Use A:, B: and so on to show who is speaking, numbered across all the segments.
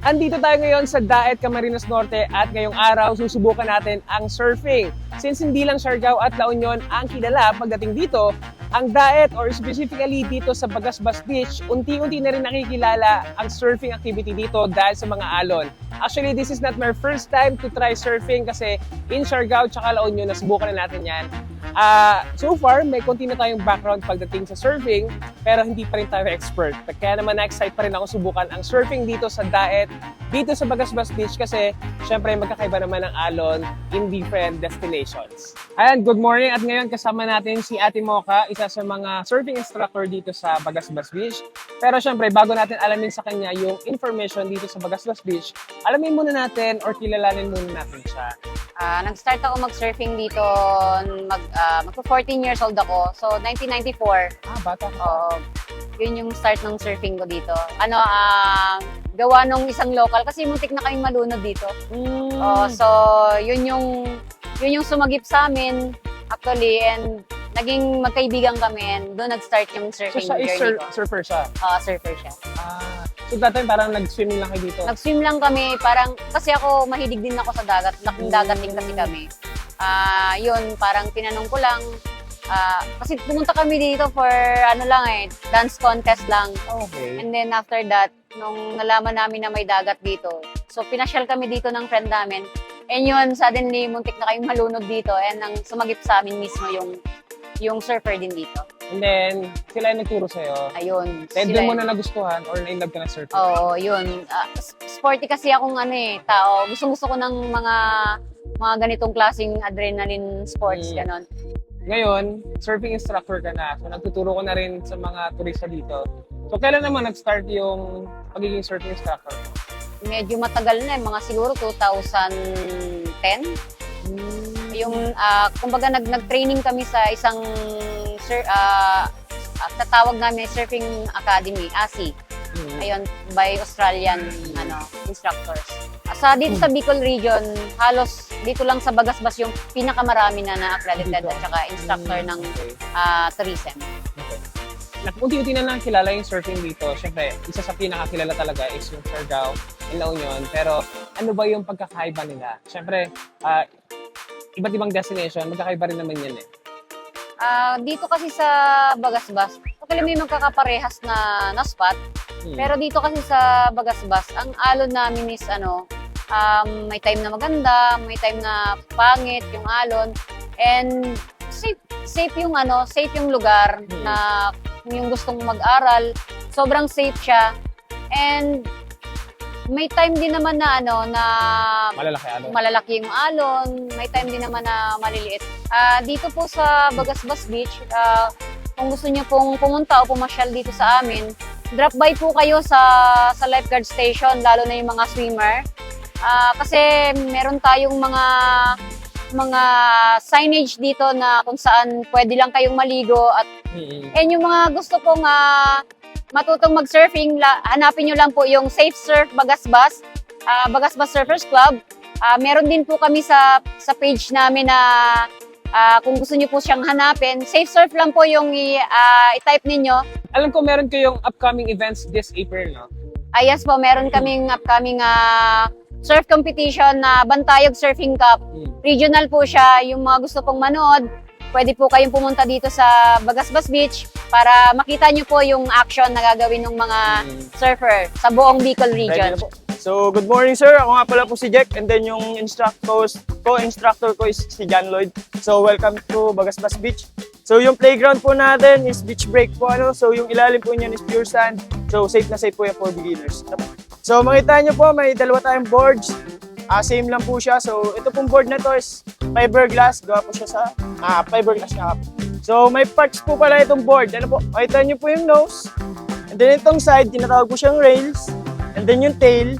A: Andito tayo ngayon sa Daet Camarines Norte at ngayong araw susubukan natin ang surfing. Since hindi lang Siargao at La Union ang kilala pagdating dito, ang Daet or specifically dito sa Bagasbas Beach, unti-unti na rin nakikilala ang surfing activity dito dahil sa mga alon. Actually, this is not my first time to try surfing kasi in Siargao at La Union, nasubukan na natin yan. Ah, so far, may konti na tayong background pagdating sa surfing, pero hindi pa rin tayo expert. Kaya naman na-excite pa rin ako subukan ang surfing dito sa Daet, dito sa Bagasbas Beach kasi syempre magkakaiba naman ang alon in different destinations. Ayan, good morning at ngayon kasama natin si Ate Mocha, isa sa mga surfing instructor dito sa Bagasbas Beach. Pero syempre, bago natin alamin sa kanya yung information dito sa Bagasbas Beach, alamin muna natin or kilalanin muna natin siya.
B: Ah, nag-start ako mag-surfing dito, mag, ah, magpo 14 years old ako. So, 1994,
A: Ah, bata ka.
B: oo, yun yung start ng surfing ko dito. Ano, ah, gawa nung isang local, kasi muntik na kaming malunod dito.
A: Mm.
B: Oh, so, yun yung, yun yung sumagip sa amin, actually, and naging magkaibigan kami, and doon nag-start yung
A: so
B: surfing
A: siya is
B: journey
A: sur-
B: ko.
A: surfer siya.
B: Ah, surfer siya.
A: Ah, so dati parang nag-swim lang kayo dito.
B: Nag-swim lang kami, parang, kasi ako, mahilig din ako sa dagat, laking dagat din kasi kami. Ah, yun, parang tinanong ko lang, ah, kasi pumunta kami dito for, ano lang eh, dance contest lang.
A: Okay.
B: And then after that, nung nalaman namin na may dagat dito, so pinasyal kami dito ng friend namin. And yun, suddenly, muntik na kayong malunod dito, and ang sumagip sa amin mismo yung yung surfer din dito.
A: And then, sila yung nagturo sa'yo.
B: Ayun.
A: Then, doon mo na nagustuhan or na-inlove ka na surfing.
B: Oo, yun. S- sporty kasi akong ano eh, tao. Gusto gusto ko ng mga mga ganitong klaseng adrenaline sports,
A: Mm.
B: ganon.
A: Ngayon, surfing instructor ka na. So, nagtuturo ko na rin sa mga turista dito. So, kailan naman nag-start yung pagiging surfing instructor?
B: Medyo matagal na eh, mga siguro 2010. Yung, ah, kumbaga, nag, nag-training kami sa isang, sur, ah, ah, tatawag namin Surfing Academy, ASI.
A: Mm.
B: Ayun, by Australian ano, instructors. Sa dito sa Bicol region, halos dito lang sa Bagasbas yung pinakamarami na na-accredited at saka instructor ng ah, tourism.
A: Okay. Unti-unti na lang kilala yung surfing dito. Siyempre, isa sa pinakakilala talaga is yung Siargao and La Union. Pero ano ba yung pagkakaiba nila? Siyempre, ah, iba't ibang destination, magkakaiba rin naman yan eh.
B: Ah, dito kasi sa Bagasbas, actually may magkakaparehas na, na spot.
A: Hmm.
B: Pero dito kasi sa Bagasbas, ang alon namin is ano, um, may time na maganda, may time na pangit yung alon. And safe, safe yung ano, safe yung lugar
A: Hmm.
B: na yung gustong mag-aral, sobrang safe siya. And may time din naman na ano na
A: Malalaki ano?
B: malalaki yung alon, may time din naman na maliliit. Ah, dito po sa Bagasbas Beach, ah, kung gusto niyo pong pumunta o pumasyal dito sa amin, drop by po kayo sa sa lifeguard station, lalo na yung mga swimmer. Ah, kasi meron tayong mga mga signage dito na kung saan pwede lang kayong maligo at
A: Mm-mm.
B: And yung mga gusto pong ah, matutong mag-surfing, la- hanapin nyo lang po yung Safe Surf Bagasbas, ah, Bagasbas Surfers Club. Ah, meron din po kami sa sa page namin na ah, kung gusto niyo po siyang hanapin, Safe Surf lang po yung ah, i-type ninyo.
A: Alam ko meron kayong upcoming events this April, no?
B: Ah, yes po, meron kaming upcoming ah, surf competition na Bantayog Surfing Cup.
A: Mm.
B: Regional po siya, yung mga gusto pong manood, pwede po kayong pumunta dito sa Bagasbas Beach para makita nyo po yung action na gagawin ng mga
A: Mm.
B: surfer sa buong Bicol region.
C: So, good morning sir. Ako nga pala po si Jack and then yung instructor, co-instructor ko is si John Lloyd. So, welcome to Bagasbas Beach. So, yung playground po natin is beach break po. Ano? So, yung ilalim po niyan is pure sand. So, safe na safe po yan for beginners. So, makita nyo po, may dalawa tayong boards. Ah, same lang po siya. So, ito pong board na to is fiberglass. Gawa po siya sa ah, fiberglass na po. So, may parts po pala itong board. Ano po? Makita nyo po yung nose. And then itong side, tinatawag po siyang rails. And then yung tail,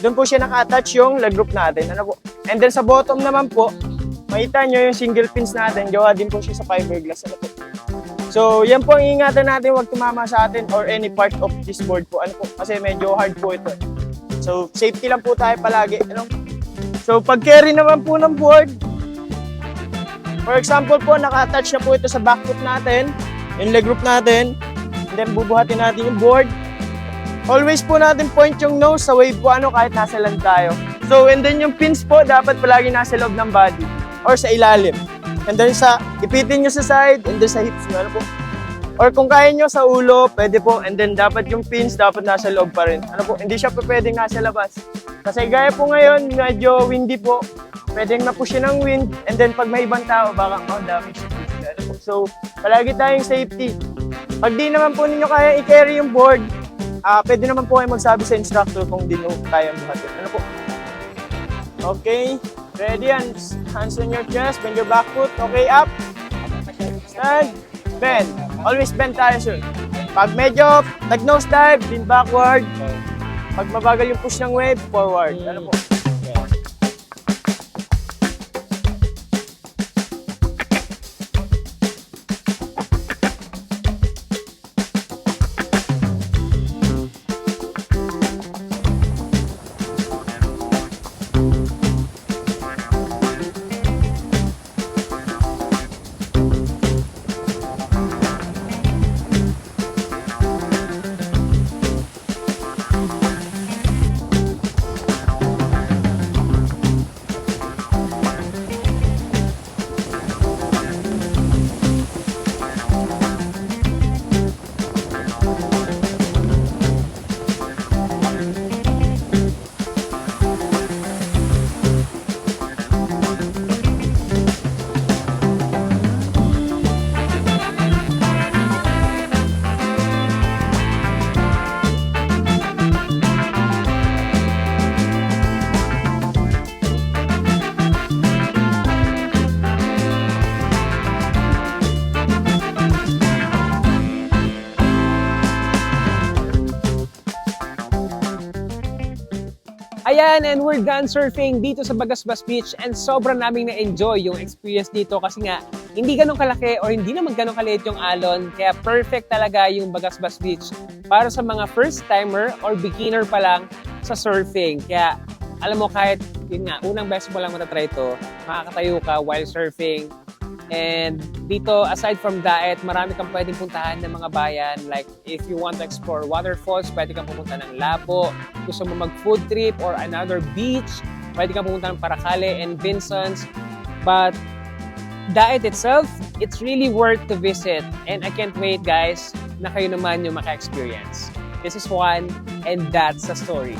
C: doon po siya naka-attach yung leg group natin. Ano po? And then sa bottom naman po, makita nyo yung single pins natin, gawa din po siya sa fiberglass. Ano po? So, yan po ang ingatan natin, huwag tumama sa atin or any part of this board po. Ano po? Kasi medyo hard po ito. So, safety lang po tayo palagi. Ano? So, pag carry naman po ng board, for example po, naka-attach na po ito sa back foot natin, yung leg group natin, and then bubuhatin natin yung board, Always po natin point yung nose sa wave po ano kahit nasa land tayo. So and then yung pins po dapat palagi nasa loob ng body or sa ilalim. And then sa ipitin nyo sa side and then sa hips nyo. Ano po? Or kung kaya nyo sa ulo, pwede po. And then dapat yung pins dapat nasa loob pa rin. Ano po? Hindi siya pa pwedeng nasa labas. Kasi gaya po ngayon, medyo windy po. Pwedeng ma-push yun ng wind. And then pag may ibang tao, baka ma-damage. Ano po? So, palagi tayong safety. Pag di naman po ninyo kaya i-carry yung board, ah pwede naman po kayo magsabi sa instructor kung di nyo kaya buhatin. Ano po? Okay. Ready? Hands, hands on your chest. Bend your back foot. Okay, up. Stand. Bend. Always bend tayo, sir. Pag medyo nag-nose dive, lean backward. Pag mabagal yung push ng wave, forward. Ano po?
A: Ayan, and we're done surfing dito sa Bagasbas Beach and sobrang naming na-enjoy yung experience dito kasi nga hindi ganun kalaki or hindi naman ganun kaliit yung alon kaya perfect talaga yung Bagasbas Beach para sa mga first timer or beginner pa lang sa surfing. Kaya alam mo kahit yun nga, unang beses mo lang matatry ito, makakatayo ka while surfing. And dito, aside from Daet, marami kang pwedeng puntahan ng mga bayan. Like, if you want to explore waterfalls, pwede kang pumunta ng Labo. Gusto mo mag-food trip or another beach, pwede kang pumunta ng Paracale and Vincent's. But Daet itself, it's really worth to visit. And I can't wait, guys, na kayo naman yung maka-experience. This is Juan, and that's a story.